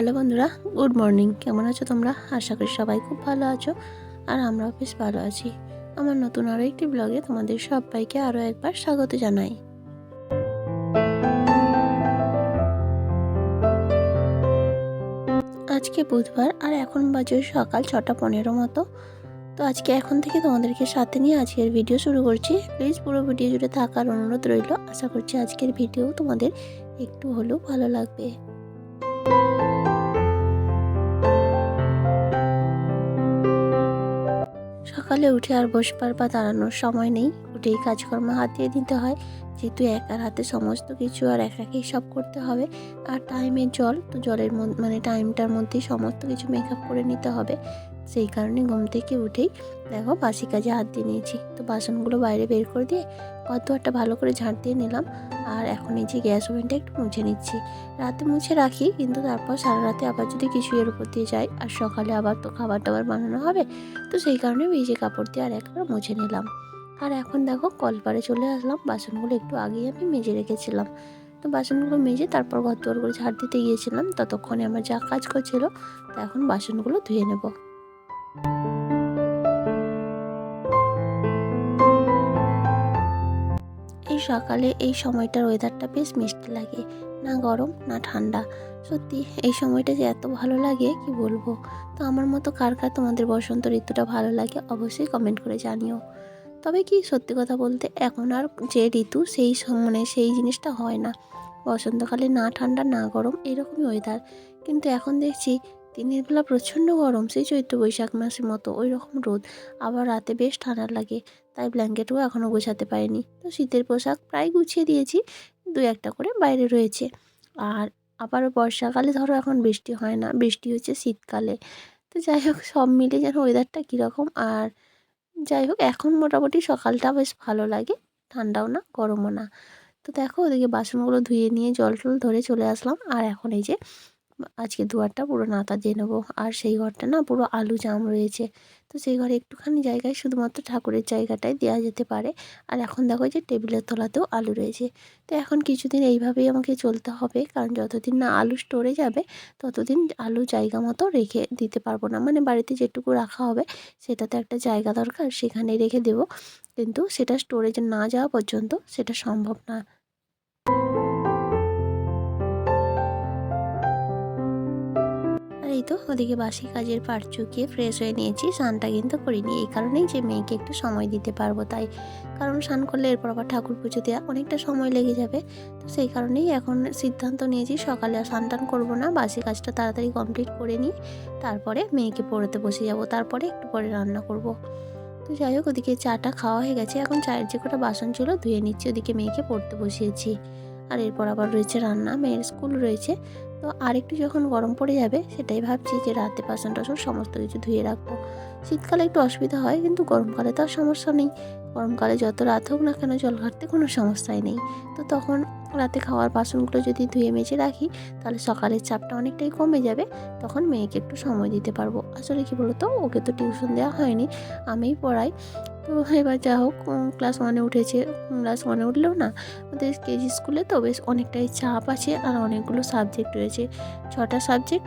Hello বন্ধুরা, good morning. কেমন আছো তোমরা? আশা করি সবাই খুব ভালো আছো আর আমরাও বেশ ভালো আছি। আমার নতুন আরও একটি ব্লগে তোমাদের সবাইকে আরও একবার স্বাগত জানাই। আজকে বুধবার আর এখন বাজে সকাল ছটা পনেরো মতো। তো আজকে এখন থেকে তোমাদেরকে সাথে নিয়ে আজকের ভিডিও শুরু করছি। প্লিজ পুরো ভিডিও জুড়ে থাকার অনুরোধ রইল। আশা করছি আজকের ভিডিও তোমাদের একটু হলেও ভালো লাগবে। সকালে উঠে আর বসবার বা দাঁড়ানোর সময় নেই। উঠেই কাজকর্ম হাত দিয়ে দিতে হয় যেহেতু একার হাতে সমস্ত কিছু আর একাকেই সব করতে হবে। আর টাইমে জল, তো জলের মানে টাইমটার মধ্যেই সমস্ত কিছু মেকআপ করে নিতে হবে। সেই কারণে ঘুম থেকে উঠেই, দেখো বাসি কাজে হাত দিয়ে নিয়েছি। তো বাসনগুলো বাইরে বের করে দিয়ে একটা ভালো করে ঝাঁট দিয়ে নিলাম। আর এখন এই যে গ্যাস ওভেনটা একটু মুছে নিচ্ছি। রাতে মুছে রাখি, কিন্তু তারপর সারা রাতে আবার যদি কিছু এর উপর দিয়ে যাই, আর সকালে আবার তো খাবার দাবার বানানো হবে, তো সেই কারণে ভিজে কাপড় দিয়ে আর একবার মুছে নিলাম। আর এখন দেখো কলপারে চলে আসলাম, বাসনগুলো একটু আগেই আমি মেজে রেখেছিলাম। তো বাসনগুলো মেজে তারপর ঘর করে ঝাড় দিতে গিয়েছিলাম, ততক্ষণে আমার যা কাজ করছিল তা এখন বাসনগুলো ধুয়ে নেব। সকালে এই সময়টার ওয়েদারটা বেশ মিষ্টি লাগে। না গরম, না ঠান্ডা। সত্যি, এই সময়টা যে এত ভালো লাগে, কি বলব? তো আমার মতো কার কার তোমাদের বসন্ত ঋতুটা ভালো লাগে অবশ্যই কমেন্ট করে জানিও। তবে কি, সত্যি কথা বলতে এখন আর যে ঋতু, সেই মানে সেই জিনিসটা হয় না। বসন্তকালে না ঠান্ডা, না গরম, এরকমই ওয়েদার কিন্তু এখন দেখছি দিনের বেলা প্রচণ্ড গরম, সেই চৈত্র বৈশাখ মাসের মতো ওই রকম রোদ। আবার রাতে বেশ ঠান্ডা লাগে, তাই ব্ল্যাঙ্কেটও এখনও গোছাতে পারিনি। তো শীতের পোশাক প্রায় গুছিয়ে দিয়েছি, দু একটা করে বাইরে রয়েছে। আর আবার বর্ষাকালে ধরো এখন বৃষ্টি হয় না, বৃষ্টি হচ্ছে শীতকালে। তো যাই হোক, সব মিলে যেন ওয়েদারটা কীরকম। আর যাই হোক, এখন মোটামুটি সকালটা বেশ ভালো লাগে, ঠান্ডাও না, গরমও না। তো দেখো, ওদিকে বাসনগুলো ধুয়ে নিয়ে জল টল ধরে চলে আসলাম। আর এখন এই যে আজকে দুয়ারটা পুরো নাতা দিয়ে নেব। আর সেই ঘরটা না পুরো আলু জাম রয়েছে। তো সেই ঘরে একটুখানি জায়গায় শুধুমাত্র ঠাকুরের জায়গাটাই দেওয়া যেতে পারে। আর এখন দেখো যে টেবিলের তলাতেও আলু রয়েছে। তো এখন কিছুদিন এইভাবেই আমাকে চলতে হবে। কারণ যতদিন না আলু স্টোরে যাবে, ততদিন আলু জায়গা মতো রেখে দিতে পারব না। মানে বাড়িতে যেটুকু রাখা হবে, সেটাতে একটা জায়গা দরকার সেখানে রেখে দেবো। কিন্তু সেটা স্টোরেজে না যাওয়া পর্যন্ত সেটা সম্ভব না। আর এই তো ওদিকে বাসি কাজের পাট চুকিয়ে ফ্রেশ হয়ে নিয়েছি। স্নানটা কিন্তু করিনি, এই কারণেই যে মেয়েকে একটু সময় দিতে পারব তাই। কারণ স্নান করলে এরপর আবার ঠাকুর পুজো দেওয়া অনেকটা সময় লেগে যাবে। তো সেই কারণেই এখন সিদ্ধান্ত নিয়েছি সকালে স্নান টান করব না, বাসি কাজটা তাড়াতাড়ি কমপ্লিট করে নিই, তারপরে মেয়েকে পড়তে বসে যাব, তারপরে একটু পরে রান্না করব। তো যাই হোক, ওদিকে চাটা খাওয়া হয়ে গেছে, এখন চায়ের যে কটা বাসন ছিল ধুয়ে নিচ্ছি, ওদিকে মেয়েকে পড়তে বসিয়েছি। আর এরপর আবার রয়েছে রান্না, মেয়ের স্কুল রয়েছে তো আরেকটু যখন গরম পড়ে যাবে, সেটাই ভাবছি যে রাতে বাসন টাসন সমস্ত কিছু ধুয়ে রাখব। শীতকালে একটু অসুবিধা হয়, কিন্তু গরমকালে তো আর সমস্যা নেই। গরমকালে যত রাত হোক না কেন জল ঘাটতে কোনো সমস্যাই নেই। তো তখন রাতে খাওয়ার বাসনগুলো যদি ধুয়ে মেজে রাখি, তাহলে সকালের চাপটা অনেকটাই কমে যাবে। তখন মেয়েকে একটু সময় দিতে পারব। আসলে কি বলতো, ওকে তো টিউশন দেওয়া হয়নি, আমিই পড়াই। তো এবার যা হোক ক্লাস ওয়ানে উঠেছে। ক্লাস ওয়ানে উঠলেও না, ওদের কেজি স্কুলে তো বেশ অনেকটাই চাপ আছে আর অনেকগুলো সাবজেক্ট রয়েছে। ছটা সাবজেক্ট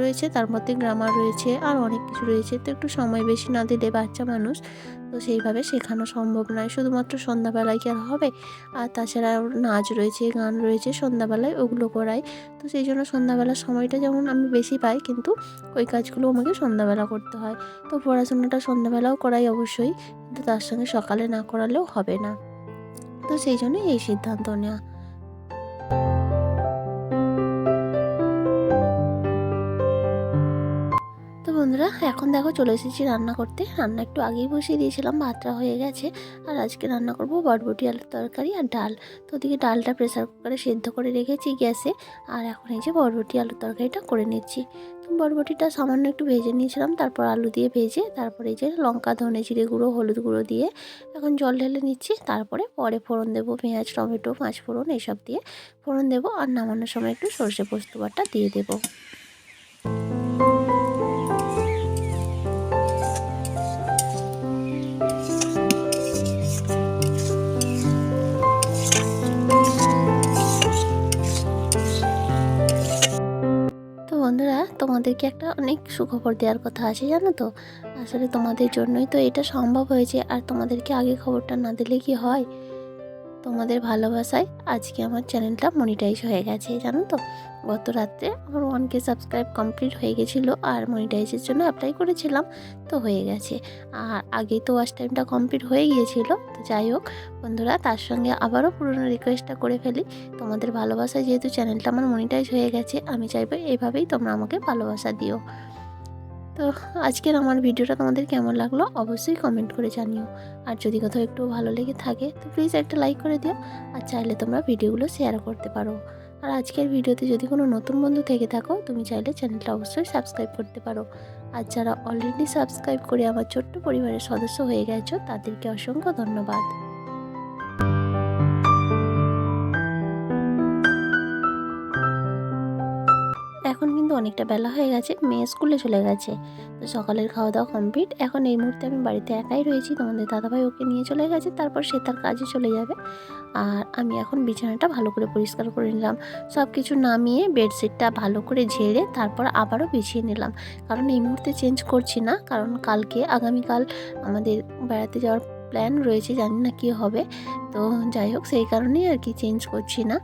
রয়েছে, তার মধ্যে গ্রামার রয়েছে, আর অনেক কিছু রয়েছে। তো একটু সময় বেশি না দিলে বাচ্চা মানুষ তো সেইভাবে শেখানো সম্ভব নয়। শুধুমাত্র সন্ধ্যাবেলায় কি আর হবে? আর তাছাড়া নাচ রয়েছে গান রয়েছে সন্ধ্যাবেলায় ওগুলো করাই। তো সেই জন্য সন্ধ্যাবেলার সময়টা যেমন আমি বেশি পাই, কিন্তু ওই কাজগুলো আমাকে সন্ধ্যাবেলা করতে হয়। তো পড়াশোনাটা সন্ধ্যাবেলাও করাই অবশ্যই, কিন্তু তার সঙ্গে সকালে না করালেও হবে না। তো সেই জন্যই এই সিদ্ধান্ত নেওয়া। বন্ধুরা, এখন দেখো চলে এসেছি রান্না করতে। রান্না একটু আগেই বসিয়ে দিয়েছিলাম, ভাতটা হয়ে গেছে। আর আজকে রান্না করব বটবটি আলুর তরকারি আর ডাল। তো ওদিকে ডালটা প্রেসার কুকারে সেদ্ধ করে রেখেছি গ্যাসে। আর এখন এই যে বটবটি আলুর তরকারিটা করে নিচ্ছি। তো বটবটিটা সামান্য একটু ভেজে নিয়েছিলাম, তারপর আলু দিয়ে ভেজে, তারপরে এই যে লঙ্কা, ধনে জিরে গুঁড়ো, হলুদ গুঁড়ো দিয়ে এখন জল ঢেলে নিচ্ছি। তারপরে পরে ফোড়ন দেবো, পেঁয়াজ, টমেটো পাঁচ ফোড়ন এইসব দিয়ে ফোড়ন দেবো। আর নামানোর সময় একটু সর্ষে পোস্ত বাটা দিয়ে দেবো। বন্ধুরা, তোমাদেরকে একটা অনেক সুখবর দেওয়ার কথা আছে, জানো তো? আসলে তোমাদের জন্যই তো এটা সম্ভব হয়েছে, আর তোমাদেরকে আগে খবরটা না দিলে কি হয়? তোমাদের ভালোবাসায় আজকে আমার চ্যানেলটা মনিটাইজ হয়ে গেছে, জানো তো? গত রাত্রে আমার ওয়ান কে সাবস্ক্রাইব কমপ্লিট হয়ে গেছিল আর মনিটাইজের জন্য অ্যাপ্লাই করেছিলাম, তো হয়ে গেছে। আর আগেই তো ওয়াচ টাইমটা কমপ্লিট হয়ে গিয়েছিল, তো যাই হোক, বন্ধুরা, তার সঙ্গে আবারও পুরনো রিকোয়েস্টটা করে ফেলি। তোমাদের ভালোবাসায় যেহেতু চ্যানেলটা আমার মনিটাইজ হয়ে গেছে, আমি চাইব এইভাবেই তোমরা আমাকে ভালোবাসা দিও। তো আজকের আমার ভিডিওটা তোমাদের কেমন লাগল অবশ্যই কমেন্ট করে জানিও। আর যদি কোথাও একটু ভালো লেগে থাকে, তো প্লিজ একটা লাইক করে দিও আর চাইলে তোমরা ভিডিওগুলো শেয়ার করতে পারো। আর আজকের ভিডিওতে যদি কোনো নতুন বন্ধু থেকে থাকো, তুমি চাইলে চ্যানেলটা অবশ্যই সাবস্ক্রাইব করতে পারো। আর যারা অলরেডি সাবস্ক্রাইব করে আমার ছোট্ট পরিবারের সদস্য হয়ে গেছো, তাদেরকে অসংখ্য ধন্যবাদ। অনেকটা বেলা হয়ে গেছে, মেয়ে স্কুলে চলে গেছে। তো সকালের খাওয়া দাওয়া কমপ্লিট। এখন এই মুহূর্তে আমি বাড়িতে একাই রয়েছি, তোমাদের দাদাভাই ওকে নিয়ে চলে গেছে, তারপর সে তার কাজে চলে যাবে। আর আমি এখন বিছানাটা ভালো করে পরিষ্কার করে নিলাম। সব কিছু নামিয়ে বেডশিটটা ভালো করে ঝেড়ে তারপর আবারও বিছিয়ে নিলাম। কারণ এই মুহূর্তে চেঞ্জ করছি না, কারণ কালকে, আগামীকাল আমাদের বেড়াতে যাওয়ার প্ল্যান রয়েছে, জানি না কী হবে। তো যাই হোক, সেই কারণেই আর কি চেঞ্জ করছি না।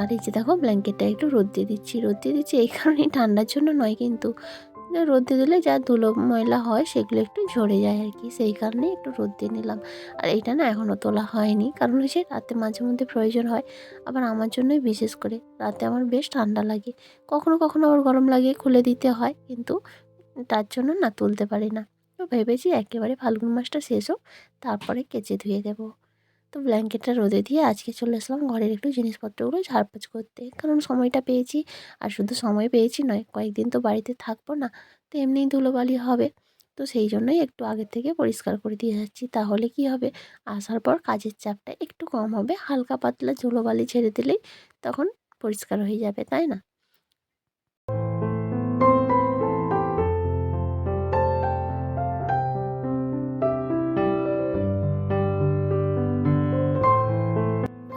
আর এই যে দেখো ব্ল্যাঙ্কেটটা একটু রোদ দিয়ে দিচ্ছি, রোদ দিয়ে দিচ্ছি। এই কারণেই ঠান্ডার জন্য নয় কিন্তু রোদ দিয়ে দিলে যা ধুলো ময়লা হয় সেগুলো একটু ঝরে যায় আর কি। সেই কারণে একটু রোদ দিয়ে নিলাম। আর এইটা না এখনও তোলা হয়নি। কারণ হচ্ছে রাতে মাঝে মধ্যে প্রয়োজন হয়। আবার আমার জন্যই বিশেষ করে রাতে আমার বেশ ঠান্ডা লাগে। কখনো কখনো আবার গরম লাগে, খুলে দিতে হয় কিন্তু তার জন্য না তুলতে পারি না। তো ভেবেছি একেবারে ফাল্গুন মাসটা শেষ হোক, তারপরে কেচে ধুয়ে দেবো। তো ব্ল্যাঙ্কেটটা রোদে দিয়ে আজকে চলে আসলাম ঘরের একটু জিনিসপত্রগুলো ঝাড়পাচ করতে। কারণ সময়টা পেয়েছি, আর শুধু সময় পেয়েছি নয়, কয়েকদিন তো বাড়িতে থাকব না, তো এমনিই ধুলোবালি হবে। তো সেই জন্যই একটু আগে থেকে পরিষ্কার করে দিয়ে যাচ্ছি, তাহলে কি হবে? আসার পর কাজের চাপটা একটু কম হবে, হালকা পাতলা ধুলোবালি ছেড়ে দিলেই তখন পরিষ্কার হয়ে যাবে, তাই না?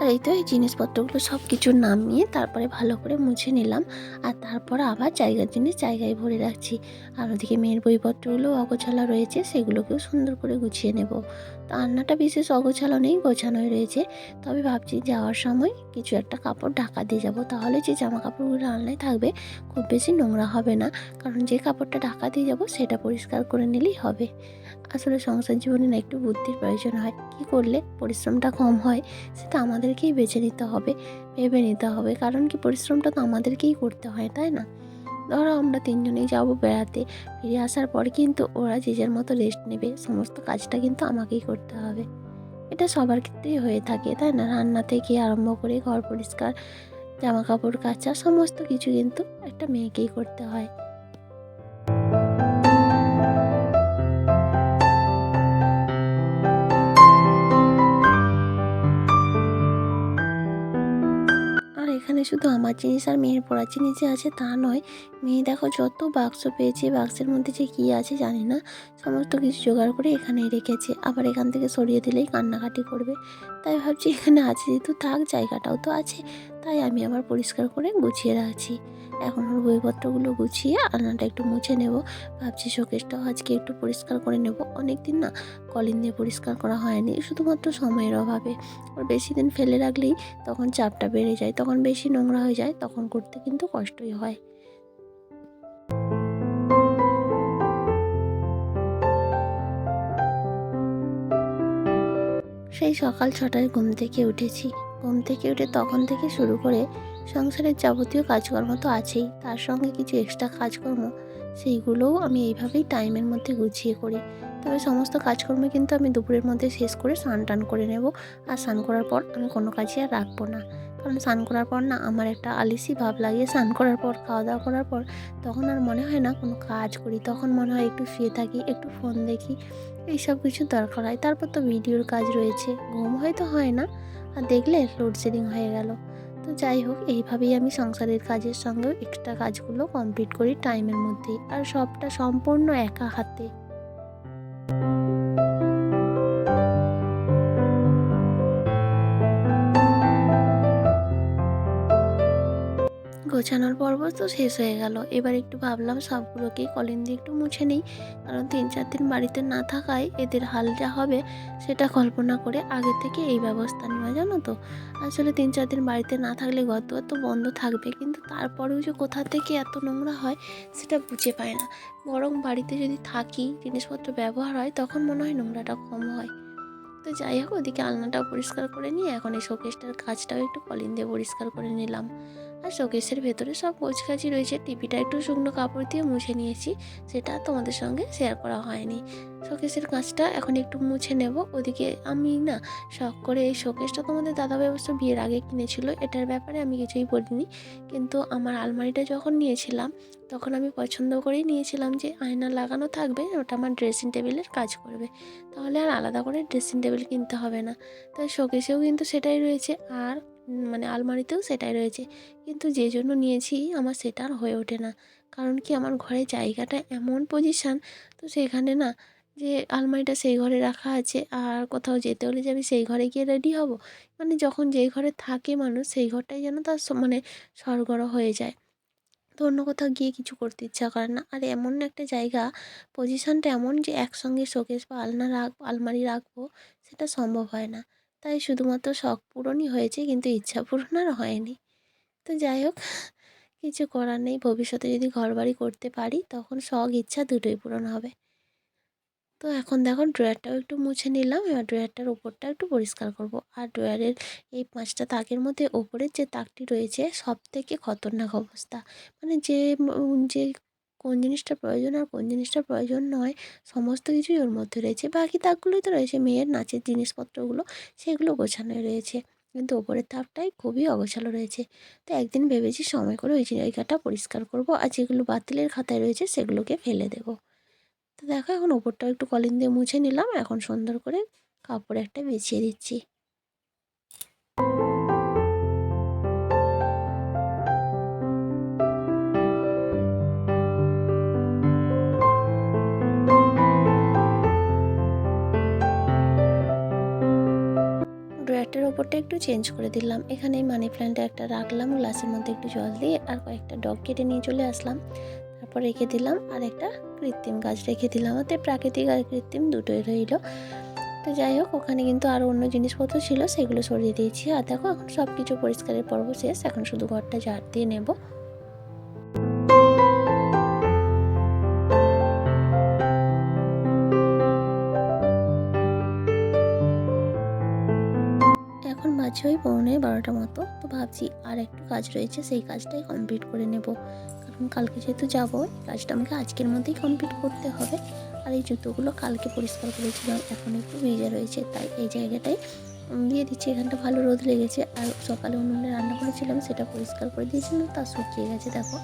এই তো এই জিনিসপত্রগুলো সব কিছু নামিয়ে তারপরে ভালো করে মুছে নিলাম। আর তারপর আবার জায়গার জিনিস জায়গায় ভরে রাখছি। আর ওদিকে মেয়ের বইপত্রগুলো অগোছালা রয়েছে, সেগুলোকেও সুন্দর করে গুছিয়ে নেব। তো রান্নাটা বিশেষ অগোছালো নেই, গোছানোই রয়েছে। তবে ভাবছি যাওয়ার সময় কিছু একটা কাপড় ঢাকা দিয়ে যাব। তাহলে যে জামা কাপড়গুলো আলনায় থাকবে, খুব বেশি নোংরা হবে না। কারণ যে কাপড়টা ঢাকা দিয়ে যাব, সেটা পরিষ্কার করে নিলেই হবে। আসলে সংসার জীবনে না একটু বুদ্ধির প্রয়োজন হয়। কি করলে পরিশ্রমটা কম হয় সেটা আমাদেরকেই বেছে নিতে হবে, ভেবে নিতে হবে। কারণ কি পরিশ্রমটা তো আমাদেরকেই করতে হয়, তাই না? ধরো আমরা তিনজনেই যাব বেড়াতে, ফিরে আসার পর কিন্তু ওরা যে যার মতো রেস্ট নেবে, সমস্ত কাজটা কিন্তু আমাকেই করতে হবে। এটা সবার ক্ষেত্রেই হয়ে থাকে, তাই না? রান্না থেকে আরম্ভ করে ঘর পরিষ্কার জামা কাপড় কাচা, সমস্ত কিছু কিন্তু একটা মেয়েকেই করতে হয়। শুধু আমার জিনিস আর মেয়ের পড়ার জিনিস যে আছে তা নয়, মেয়ে দেখো যত বাক্স পেয়েছে বাক্সের মধ্যে যে কী আছে জানি না, সমস্ত কিছু জোগাড় করে এখানেই রেখেছে। আবার এখান থেকে সরিয়ে দিলেই কান্নাকাটি করবে। তাই ভাবছি এখানে আছে যেহেতু থাক, জায়গাটাও তো আছে। তাই আমি আবার পরিষ্কার করে গুছিয়ে রাখছি। এখন ওর বইপত্রগুলো গুছিয়ে আলনাটা একটু মুছে নেব। ভাবছি শোকেসটাও আজকে একটু পরিষ্কার করে নেব। অনেক দিন না কলিন দিয়ে পরিষ্কার করা হয়নি, শুধুমাত্র সময়ের অভাবে। ওর বেশি দিন ফেলে রাখলেই তখন চাপটা বেড়ে যায়, তখন বেশি নোংরা হয়ে যায়, তখন করতে কিন্তু কষ্টই হয়। সেই সকাল ছটায় ঘুম থেকে উঠেছি। ঘুম থেকে উঠে তখন থেকে শুরু করে সংসারের যাবতীয় কাজকর্ম তো আছেই। তার সঙ্গে কিছু এক্সট্রা কাজকর্ম, সেইগুলোও আমি এইভাবেই টাইমের মধ্যে গুছিয়ে করি। তবে সমস্ত কাজকর্ম কিন্তু আমি দুপুরের মধ্যে শেষ করে স্নান টান করে নেব। আর স্নান করার পর আমি কোনো কাজই আর রাখব না। কারণ স্নান করার পর না আমার একটা আলিসি ভাব লাগে স্নান করার পর খাওয়া দাওয়া করার পর তখন আর মনে হয় না কোনো কাজ করি। তখন মনে হয় একটু শুয়ে থাকি, একটু ফোন দেখি, এইসব কিছু দরকার হয়। তারপর তো ভিডিওর কাজ রয়েছে। ঘুম হয়তো হয় না আর দেখলে লোডশেডিং হয়ে গেল। তো যাই হোক, এইভাবেই আমি সংসারের কাজের সঙ্গেও এক্সট্রা কাজগুলো কমপ্লিট করি টাইমের মধ্যেই। আর সবটা সম্পূর্ণ একা হাতে। গোছানোর পর্ব তো শেষ হয়ে গেল। এবার একটু ভাবলাম সবগুলোকে কলিন দিয়ে একটু মুছে নিই। কারণ তিন, চার দিন বাড়িতে না থাকায় এদের হাল যা হবে সেটা কল্পনা করে আগে থেকে এই ব্যবস্থা নেওয়া, জানো তো? আসলে তিন, চার দিন বাড়িতে না থাকলে দুয়ার তো বন্ধ থাকবে, কিন্তু তারপরেও যে কোথা থেকে এত নোংরা হয় সেটা বুঝে পায় না। বরং বাড়িতে যদি থাকি, জিনিসপত্র ব্যবহার হয়, তখন মনে হয় নোংরাটা কম হয়। তো যাই হোক, ওদিকে আলনাটাও পরিষ্কার করে নিয়ে এখন এই শোকেসটার কাজটাও একটু কলিন দিয়ে পরিষ্কার করে নিলাম। আর শোকেসের ভেতরে সব গোছগাছি রয়েছে। টিপিটা একটু শুকনো কাপড় দিয়ে মুছে নিয়েছি। সেটা তোমাদের সঙ্গে শেয়ার করা হয়নি। শোকেসের কাজটা এখন একটু মুছে নেব। ওদিকে আমি না শখ করে এই শোকেসটা তোমাদের দাদাভাই অবশ্য বিয়ের আগে কিনেছিল। এটার ব্যাপারে আমি কিছুই বলিনি। কিন্তু আমার আলমারিটা যখন নিয়েছিলাম, তখন আমি পছন্দ করেই নিয়েছিলাম যে আয়না লাগানো থাকবে, ওটা আমার ড্রেসিং টেবিলের কাজ করবে। তাহলে আর আলাদা করে ড্রেসিং টেবিল কিনতে হবে না। তাই শোকেসেও কিন্তু সেটাই রয়েছে। আর মানে আলমারিতেও সেটাই রয়েছে। কিন্তু যে জন্য নিয়েছি আমার সেটা আর হয়ে ওঠে না। কারণ কি আমার ঘরে জায়গাটা এমন পজিশান তো সেখানে না যে আলমারিটা সেই ঘরে রাখা আছে আর কোথাও যেতে হলে যে আমি সেই ঘরে গিয়ে রেডি হব। মানে যখন যেই ঘরে থাকে মানুষ সেই ঘরটাই যেন তার মানে সরগর হয়ে যায়। তো অন্য কোথাও গিয়ে কিছু করতে ইচ্ছা করে না। আর এমন একটা জায়গা পজিশনটা এমন যে একসঙ্গে শোকেস বা আলনা রাখ, আলমারি রাখব, সেটা সম্ভব হয় না। তাই শুধুমাত্র শখ পূরণই হয়েছে, কিন্তু ইচ্ছা পূরণ আর হয়নি। তো যাই হোক, কিছু করার নেই। ভবিষ্যতে যদি ঘরবাড়ি করতে পারি, তখন শখ, ইচ্ছা দুটোই পূরণ হবে। তো এখন দেখো, ড্রয়ারটাও একটু মুছে নিলাম। এবার ড্রয়ারটার ওপরটা একটু পরিষ্কার করব। আর ড্রয়ারের এই পাঁচটা তাকের মধ্যে ওপরের যে তাকটি রয়েছে সব থেকে খতরনাক অবস্থা। মানে যে যে কোন জিনিসটা প্রয়োজন আর কোন জিনিসটা প্রয়োজন নয়। সমস্ত কিছুই ওর মধ্যে রয়েছে। বাকি তাকগুলোই তো রয়েছে। মেয়ের নাচের জিনিসপত্রগুলো, সেগুলো গোছানো রয়েছে। কিন্তু ওপরের তাকটাই খুবই অগোছালো রয়েছে। তো একদিন ভেবেছি সময় করে ওই জায়গাটা পরিষ্কার করব আর যেগুলো বাতিলের খাতায় রয়েছে সেগুলোকে ফেলে দেবো। তো দেখো, এখন ওপরটাও একটু কলিন দিয়ে মুছে নিলাম। এখন সুন্দর করে কাপড় একটা বিছিয়ে দিচ্ছি। ওপরটা একটু চেঞ্জ করে দিলাম। এখানে মানি প্ল্যান্টটা একটা রাখলাম, গ্লাসের মধ্যে একটু জল দিয়ে আর কয়েকটা ডগ কেটে নিয়ে চলে আসলাম। তারপর রেখে দিলাম আর একটা কৃত্রিম গাছ রেখে দিলাম। ওতে প্রাকৃতিক আর কৃত্রিম দুটোই রইল। তো যাই হোক, ওখানে কিন্তু আরও অন্য জিনিসপত্র ছিল, সেগুলো সরিয়ে দিয়েছি। আর দেখো, এখন সব কিছু পরিষ্কারের পর্ব শেষ। এখন শুধু ঘরটা ঝাড় দিয়ে নেব। এখন বাজে ওই পৌনে বারোটা মতো। তো ভাবছি আর একটু কাজ রয়েছে, সেই কাজটাই কমপ্লিট করে নেব। কারণ কালকে যেহেতু যাব কাজটা আমাকে আজকের মধ্যেই কমপ্লিট করতে হবে। আর এই জুতোগুলো কালকে পরিষ্কার করেছিলাম, এখন একটু ভিজে রয়েছে, তাই এই জায়গাটাই দিয়ে দিচ্ছি। এখানটা ভালো রোদ লেগেছে, আর সকালে উনুনে রান্না করেছিলাম, সেটা পরিষ্কার করে দিয়েছিলাম তা শুকিয়ে গেছে, দেখো।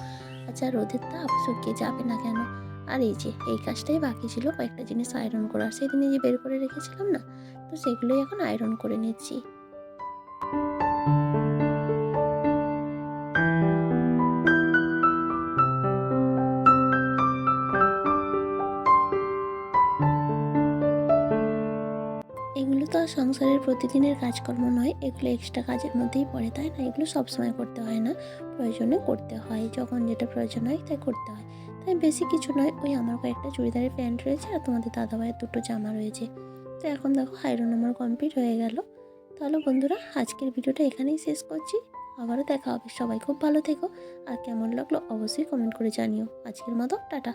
আচ্ছা রোদের তাপ শুকিয়ে যাবে না কেন? আর এই যে, এই কাজটাই বাকি ছিল, কয়েকটা জিনিস আয়রন করার। সেদিনে যে বের করে রেখেছিলাম না, তো সেগুলোই এখন আয়রন করে নিচ্ছি। এগুলো তো সংসারের প্রতিদিনের কাজকর্ম নয়। এগুলো এক্সট্রা কাজের মধ্যেই পড়ে, তাই না? এগুলো সবসময় করতে হয় না। প্রয়োজনে করতে হয়। যখন যেটা প্রয়োজন হয়, তাই করতে হয়। তাই বেশি কিছু নয়। ওই আমার কয়েকটা চুড়িদারের প্যান্ট রয়েছে আর তোমাদের দাদা দাদাভাইয়ের দুটো জামা রয়েছে। তো এখন দেখো আয়রন আমার কমপ্লিট হয়ে গেল। তাহলে বন্ধুরা, আজকের ভিডিওটা এখানেই শেষ করছি। আবারও দেখা হবে। সবাই খুব ভালো থেকো। আর কেমন লাগল অবশ্যই কমেন্ট করে জানিও। আজকের মতো, টাটা।